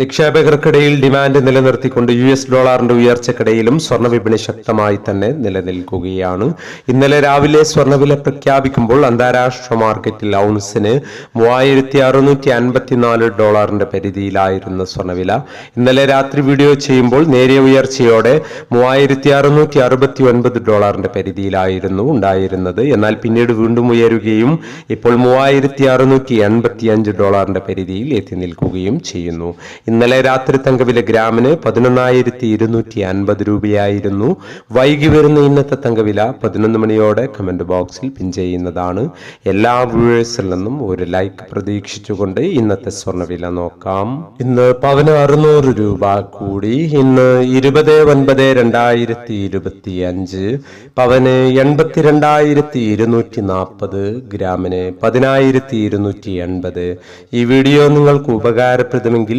നിക്ഷേപകർക്കിടയിൽ demand നിലനിർത്തിക്കൊണ്ട് U S ഡോളറിന്റെ ഉയർച്ചക്കിടയിലും സ്വർണവിപണി ശക്തമായി തന്നെ നിലനിൽക്കുകയാണ്. ഇന്നലെ രാവിലെ സ്വർണവില പ്രഖ്യാപിക്കുമ്പോൾ അന്താരാഷ്ട്ര മാർക്കറ്റിൽ ഔൺസിന് മൂവായിരത്തി അറുന്നൂറ്റി അൻപത്തിനാല് ഡോളറിന്റെ പരിധിയിലായിരുന്ന സ്വർണവില ഇന്നലെ രാത്രി വീഡിയോ ചെയ്യുമ്പോൾ നേരിയ ഉയർച്ചയോടെ മൂവായിരത്തി അറുന്നൂറ്റി അറുപത്തി ഒൻപത് ഡോളറിന്റെ പരിധിയിലായിരുന്നു ഉണ്ടായിരുന്നത്. എന്നാൽ പിന്നീട് വീണ്ടും ഉയരുകയും ഇപ്പോൾ മൂവായിരത്തി അറുന്നൂറ്റി എൺപത്തി അഞ്ച് ഡോളറിന്റെ പരിധിയിൽ എത്തി നിൽക്കുകയും ചെയ്യുന്നു. ഇന്നലെ രാത്രി തങ്കവില ഗ്രാമിന് പതിനൊന്നായിരത്തി ഇരുന്നൂറ്റി അൻപത് രൂപയായിരുന്നു. വൈകി വരുന്ന ഇന്നത്തെ തങ്കവില പതിനൊന്ന് മണിയോടെ കമന്റ് ബോക്സിൽ പിൻ ചെയ്യുന്നതാണ്. എല്ലാ വ്യൂവേഴ്സിൽ നിന്നും ഒരു ലൈക്ക് പ്രതീക്ഷിച്ചുകൊണ്ട് ഇന്നത്തെ സ്വർണവില നോക്കാം. ഇന്ന് പവന് അറുന്നൂറ് രൂപ കൂടി. ഇന്ന് ഇരുപത് ഒൻപത് രണ്ടായിരത്തി ഇരുപത്തി അഞ്ച് പവന് എൺപത്തിരണ്ടായിരത്തി ഇരുന്നൂറ്റി നാൽപ്പത് ഗ്രാമിന് പതിനായിരത്തി ഇരുന്നൂറ്റി എൺപത് ഈ വീഡിയോ നിങ്ങൾക്ക് ഉപകാരപ്രദമെങ്കിൽ